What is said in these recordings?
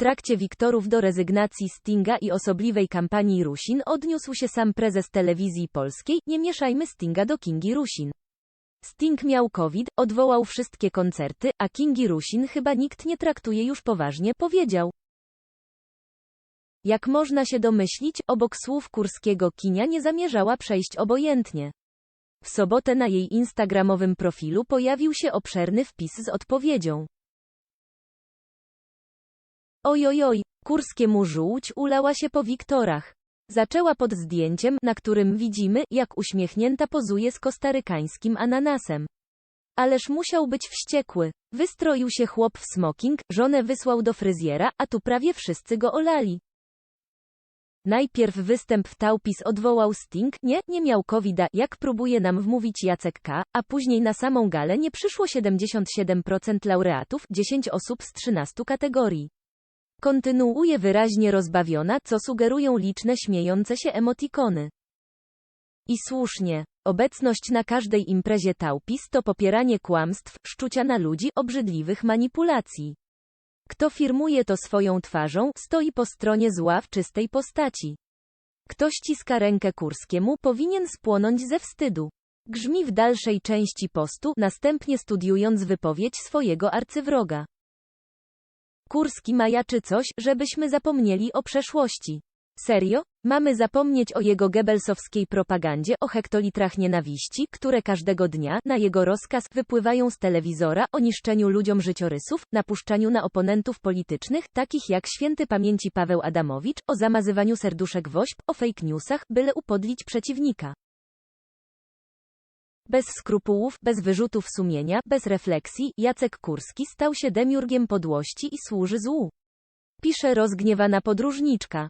trakcie wiktorów do rezygnacji Stinga i osobliwej kampanii Rusin odniósł się sam prezes telewizji polskiej, nie mieszajmy Stinga do Kingi Rusin. Sting miał COVID, odwołał wszystkie koncerty, a Kingi Rusin chyba nikt nie traktuje już poważnie, powiedział. Jak można się domyślić, obok słów kurskiego kinia nie zamierzała przejść obojętnie. W sobotę na jej instagramowym profilu pojawił się obszerny wpis z odpowiedzią. Ojojoj, kurskiemu żółć ulała się po wiktorach. Zaczęła pod zdjęciem, na którym widzimy, jak uśmiechnięta pozuje z kostarykańskim ananasem. Ależ musiał być wściekły. Wystroił się chłop w smoking, żonę wysłał do fryzjera, a tu prawie wszyscy go olali. Najpierw występ w Taupis odwołał Sting, nie, nie miał covida, jak próbuje nam wmówić Jacek K., a później na samą galę nie przyszło 77% laureatów, 10 osób z 13 kategorii. Kontynuuje wyraźnie rozbawiona, co sugerują liczne śmiejące się emotikony. I słusznie. Obecność na każdej imprezie Taupis to popieranie kłamstw, szczucia na ludzi, obrzydliwych manipulacji. Kto firmuje to swoją twarzą, stoi po stronie zła w czystej postaci. Kto ściska rękę Kurskiemu, powinien spłonąć ze wstydu. Grzmi w dalszej części postu, następnie studiując wypowiedź swojego arcywroga. Kurski majaczy coś, żebyśmy zapomnieli o przeszłości. Serio? Mamy zapomnieć o jego gebelsowskiej propagandzie o hektolitrach nienawiści, które każdego dnia, na jego rozkaz, wypływają z telewizora, o niszczeniu ludziom życiorysów, napuszczaniu na oponentów politycznych, takich jak święty pamięci Paweł Adamowicz, o zamazywaniu serduszek wośp, o fake newsach, byle upodlić przeciwnika. Bez skrupułów, bez wyrzutów sumienia, bez refleksji, Jacek Kurski stał się demiurgiem podłości i służy złu. Pisze rozgniewana podróżniczka.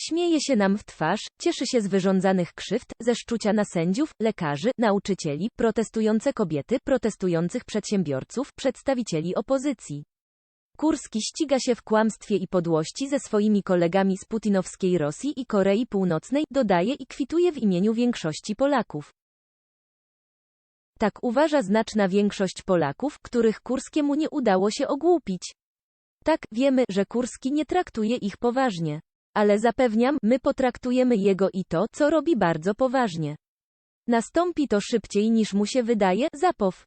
Śmieje się nam w twarz, cieszy się z wyrządzanych krzywd, ze szczucia na sędziów, lekarzy, nauczycieli, protestujące kobiety, protestujących przedsiębiorców, przedstawicieli opozycji. Kurski ściga się w kłamstwie i podłości ze swoimi kolegami z putinowskiej Rosji i Korei Północnej, dodaje i kwituje w imieniu większości Polaków. Tak uważa znaczna większość Polaków, których Kurskiemu nie udało się ogłupić. Tak, wiemy, że Kurski nie traktuje ich poważnie. Ale zapewniam, my potraktujemy jego i to, co robi bardzo poważnie. Nastąpi to szybciej niż mu się wydaje, zapow.